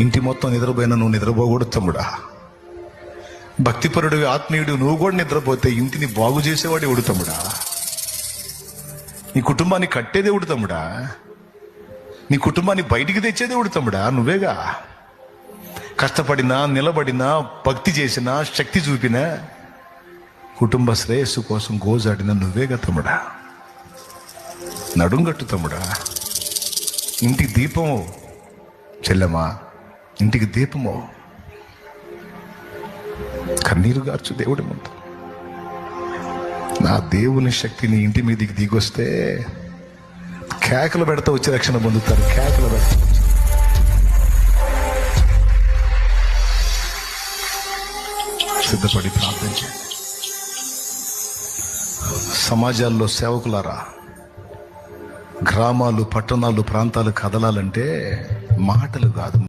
ఇంటి మొత్తం నిద్రపోయిన నువ్వు నిద్రపోకూడదు తమ్ముడా. భక్తిపరుడు ఆత్మీయుడు నువ్వు కూడా నిద్రపోతే ఇంటిని బాగు చేసేవాడు ఎవడు తమ్ముడా? నీ కుటుంబాన్ని కట్టేదే ఎవడు తమ్ముడా? నీ కుటుంబాన్ని బయటికి తెచ్చేదే ఎవడు తమ్ముడా? నువ్వేగా? కష్టపడినా నిలబడినా భక్తి చేసినా శక్తి చూపినా కుటుంబ శ్రేయస్సు కోసం గోజాడిన నువ్వేగా తమ్ముడా? నడుంగట్టు తమ్ముడా. ఇంటికి దీపం చెల్లెమా ఇంటికి దీపమో. కన్నీరు గార్చు దేవుడి ముందు. నా దేవుని శక్తి నీ ఇంటి మీదకి దిగొస్తే కేకలు పెడతా వచ్చి రక్షణ పొందుతారు. కేకలు పెడతా సిద్ధపడి ప్రార్థించండి సమాజాల్లో సేవకులారా గ్రామాలు పట్టణాలు ప్రాంతాలు కదలాలంటే మాటలు కాదు.